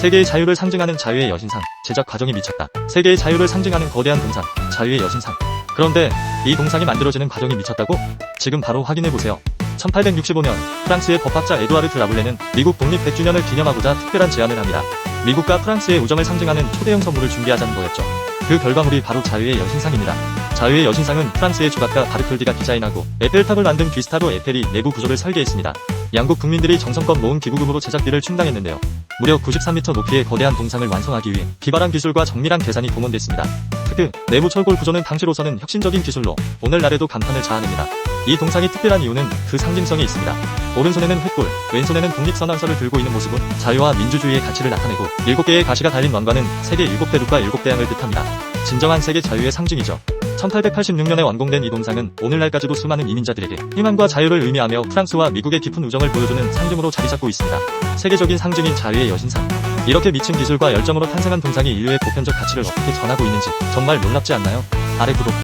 세계의 자유를 상징하는 자유의 여신상, 제작 과정이 미쳤다. 세계의 자유를 상징하는 거대한 동상, 자유의 여신상. 그런데 이 동상이 만들어지는 과정이 미쳤다고? 지금 바로 확인해보세요. 1865년 프랑스의 법학자 에두아르드 라블레는 미국 독립 100주년을 기념하고자 특별한 제안을 합니다. 미국과 프랑스의 우정을 상징하는 초대형 선물을 준비하자는 거였죠. 그 결과물이 바로 자유의 여신상입니다. 자유의 여신상은 프랑스의 조각가 바르톨디가 디자인하고 에펠탑을 만든 귀스타도 에펠이 내부 구조를 설계했습니다. 양국 국민들이 정성껏 모은 기부금으로 제작비를 충당했는데요. 무려 93m 높이의 거대한 동상을 완성하기 위해 기발한 기술과 정밀한 계산이 동원됐습니다. 특히 내부 철골 구조는 당시로서는 혁신적인 기술로 오늘날에도 간판을 자아냅니다. 이 동상이 특별한 이유는 그 상징성이 있습니다. 오른손에는 횃불, 왼손에는 독립선언서를 들고 있는 모습은 자유와 민주주의의 가치를 나타내고 7개의 가시가 달린 왕관은 세계 7대륙과 7대양을 뜻합니다. 진정한 세계 자유의 상징이죠. 1886년에 완공된 이 동상은 오늘날까지도 수많은 이민자들에게 희망과 자유를 의미하며 프랑스와 미국의 깊은 우정을 보여주는 상징으로 자리 잡고 있습니다. 세계적인 상징인 자유의 여신상. 이렇게 미친 기술과 열정으로 탄생한 동상이 인류의 보편적 가치를 어떻게 전하고 있는지 정말 놀랍지 않나요? 아래 구독.